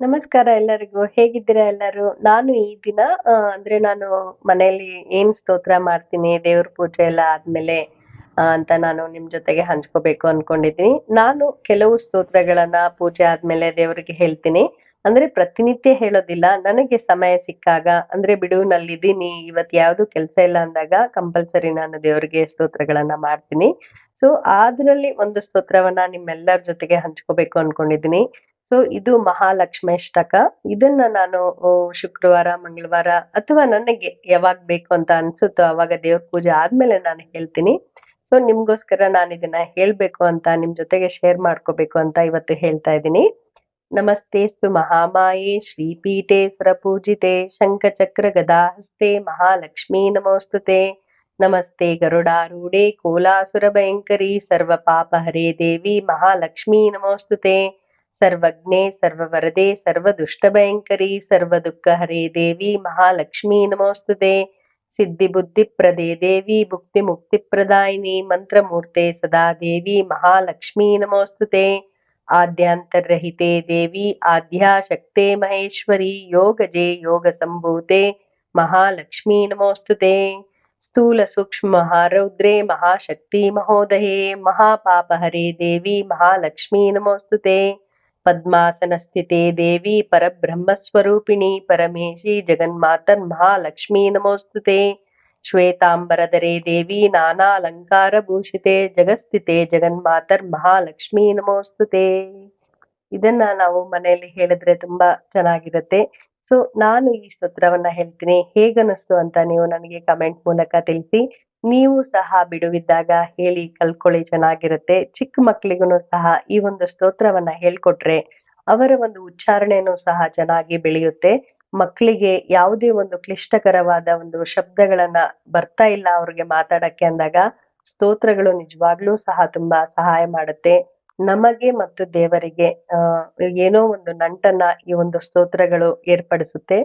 ನಮಸ್ಕಾರ ಎಲ್ಲರಿಗೂ. ಹೇಗಿದ್ದೀರಾ ಎಲ್ಲರೂ? ನಾನು ಈ ದಿನ ಅಂದ್ರೆ ನಾನು ಮನೆಯಲ್ಲಿ ಏನ್ ಸ್ತೋತ್ರ ಮಾಡ್ತೀನಿ, ದೇವ್ರ ಪೂಜೆ ಎಲ್ಲ ಆದ್ಮೇಲೆ ಅಂತ ನಾನು ನಿಮ್ ಜೊತೆಗೆ ಹಂಚ್ಕೋಬೇಕು ಅನ್ಕೊಂಡಿದ್ದೀನಿ. ನಾನು ಕೆಲವು ಸ್ತೋತ್ರಗಳನ್ನ ಪೂಜೆ ಆದ್ಮೇಲೆ ದೇವರಿಗೆ ಹೇಳ್ತೀನಿ. ಅಂದ್ರೆ ಪ್ರತಿನಿತ್ಯ ಹೇಳೋದಿಲ್ಲ. ನನಗೆ ಸಮಯ ಸಿಕ್ಕಾಗ, ಅಂದ್ರೆ ಬಿಡುವಿನಲ್ಲಿದ್ದೀನಿ ಇವತ್ ಯಾವ್ದು ಕೆಲಸ ಇಲ್ಲ ಅಂದಾಗ ಕಂಪಲ್ಸರಿ ನಾನು ದೇವರಿಗೆ ಸ್ತೋತ್ರಗಳನ್ನ ಮಾಡ್ತೀನಿ. ಸೊ ಅದ್ರಲ್ಲಿ ಒಂದು ಸ್ತೋತ್ರವನ್ನ ನಿಮ್ಮೆಲ್ಲರ ಜೊತೆಗೆ ಹಂಚ್ಕೋಬೇಕು ಅನ್ಕೊಂಡಿದ್ದೀನಿ. ಸೊ ಇದು ಮಹಾಲಕ್ಷ್ಮೇಷ್ಟಕ. ಇದನ್ನ ನಾನು ಶುಕ್ರವಾರ, ಮಂಗಳವಾರ ಅಥವಾ ನನಗೆ ಯಾವಾಗ ಬೇಕು ಅಂತ ಅನ್ಸುತ್ತೋ ಅವಾಗ ದೇವ್ರ ಪೂಜೆ ಆದ್ಮೇಲೆ ನಾನು ಹೇಳ್ತೀನಿ. ಸೊ ನಿಮ್ಗೋಸ್ಕರ ನಾನು ಇದನ್ನ ಹೇಳ್ಬೇಕು ಅಂತ ನಿಮ್ ಜೊತೆಗೆ ಶೇರ್ ಮಾಡ್ಕೋಬೇಕು ಅಂತ ಇವತ್ತು ಹೇಳ್ತಾ ಇದ್ದೀನಿ. ನಮಸ್ತೆಸ್ತು ಮಹಾಮಾಯೇ ಶ್ರೀಪೀಠೆ ಸುರಪೂಜಿತೆ ಶಂಖಚಕ್ರ ಗದಾಹಸ್ತೆ ಮಹಾಲಕ್ಷ್ಮೀ ನಮೋಸ್ತುತೆ. ನಮಸ್ತೆ ಗರುಡಾರೂಢೆ, ಕೋಲಾಸುರ ಭಯಂಕರಿ, ಸರ್ವ ಪಾಪ ಹರೇ ದೇವಿ, ಮಹಾಲಕ್ಷ್ಮೀ ನಮೋಸ್ತುತೆ. सर्वज्ञे, सर्ववरदे सर्वदुष्टभयङ्करी सर्वदुःखहरे देवी महालक्ष्मी, नमोऽस्तु दे सिद्धिबुद्धिप्रदे देवी, भुक्तिमुक्तिप्रदायिनी मन्त्रमूर्ते सदा देवी महालक्ष्मी नमोस्तुते आद्यान्तर्रहिते देवी, आद्याशक्ते महेश्वरी, योगजे, योगसम्भूते, महालक्ष्मी, नमोऽस्तु ते। स्थूलसूक्ष्ममहारौद्रे महाशक्ति महोदये, महापापहरे देवी, महालक्ष्मी, नमोऽस्तु ಮಹೋದಯೇ ಮಹಾಪಾಪಹರೇ ದೇವಿ ಪರಬ್ರಹ್ಮ ಸ್ವರೂಪಿಣಿ ಪದ್ಮಾಸನ ಸ್ಥಿತೆ ಪರಮೇಶಿ ಜಗನ್ಮಾತನ್ ಮಹಾಲಕ್ಷ್ಮೀ ನಮೋಸ್ತುತೆ ಶ್ವೇತಾಂಬರದರೆ ದೇವಿ ನಾನಾಲಂಕಾರ ಭೂಷಿತೆ ಜಗಸ್ಥಿತೆ ಜಗನ್ಮಾತರ್ ಮಹಾಲಕ್ಷ್ಮೀ ನಮೋಸ್ತುತೆ ಇದನ್ನ ನಾವು ಮನೆಯಲ್ಲಿ ಹೇಳಿದ್ರೆ ತುಂಬಾ ಚೆನ್ನಾಗಿರುತ್ತೆ. ಸೊ ನಾನು ಈ ಸ್ತೋತ್ರವನ್ನ ಹೇಳ್ತೀನಿ. ಹೇಗನ್ನಿಸ್ತು ಅಂತ ನೀವು ನನಗೆ ಕಮೆಂಟ್ ಮೂಲಕ ತಿಳಿಸಿ. ನೀವು ಸಹ ಬಿಡುವಿದ್ದಾಗ ಹೇಳಿ ಕಲ್ಕೊಳ್ಳಿ ಚೆನ್ನಾಗಿರುತ್ತೆ. ಚಿಕ್ಕ ಮಕ್ಕಳಿಗೂ ಸಹ ಈ ಒಂದು ಸ್ತೋತ್ರವನ್ನ ಹೇಳ್ಕೊಟ್ರೆ ಅವರ ಒಂದು ಉಚ್ಚಾರಣೆನೂ ಸಹ ಚೆನ್ನಾಗಿ ಬೆಳೆಯುತ್ತೆ. ಮಕ್ಕಳಿಗೆ ಯಾವುದೇ ಒಂದು ಕ್ಲಿಷ್ಟಕರವಾದ ಒಂದು ಶಬ್ದಗಳನ್ನ ಬರ್ತಾ ಇಲ್ಲ ಅವ್ರಿಗೆ ಮಾತಾಡಕ್ಕೆ ಅಂದಾಗ ಸ್ತೋತ್ರಗಳು ನಿಜವಾಗ್ಲೂ ಸಹ ತುಂಬಾ ಸಹಾಯ ಮಾಡುತ್ತೆ. ನಮಗೆ ಮತ್ತು ದೇವರಿಗೆ ಏನೋ ಒಂದು ನಂಟನ್ನ ಈ ಒಂದು ಸ್ತೋತ್ರಗಳು ಏರ್ಪಡಿಸುತ್ತೆ.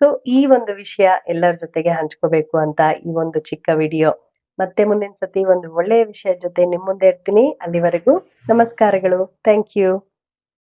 ಸೊ ಈ ಒಂದು ವಿಷಯ ಎಲ್ಲರ ಜೊತೆಗೆ ಹಂಚ್ಕೋಬೇಕು ಅಂತ ಈ ಒಂದು ಚಿಕ್ಕ ವಿಡಿಯೋ. ಮತ್ತೆ ಮುಂದಿನ ಸತಿ ಒಂದು ಒಳ್ಳೆಯ ವಿಷಯದ ಜೊತೆ ನಿಮ್ ಮುಂದೆ ಇರ್ತೀನಿ. ಅಲ್ಲಿವರೆಗೂ ನಮಸ್ಕಾರಗಳು. Thank you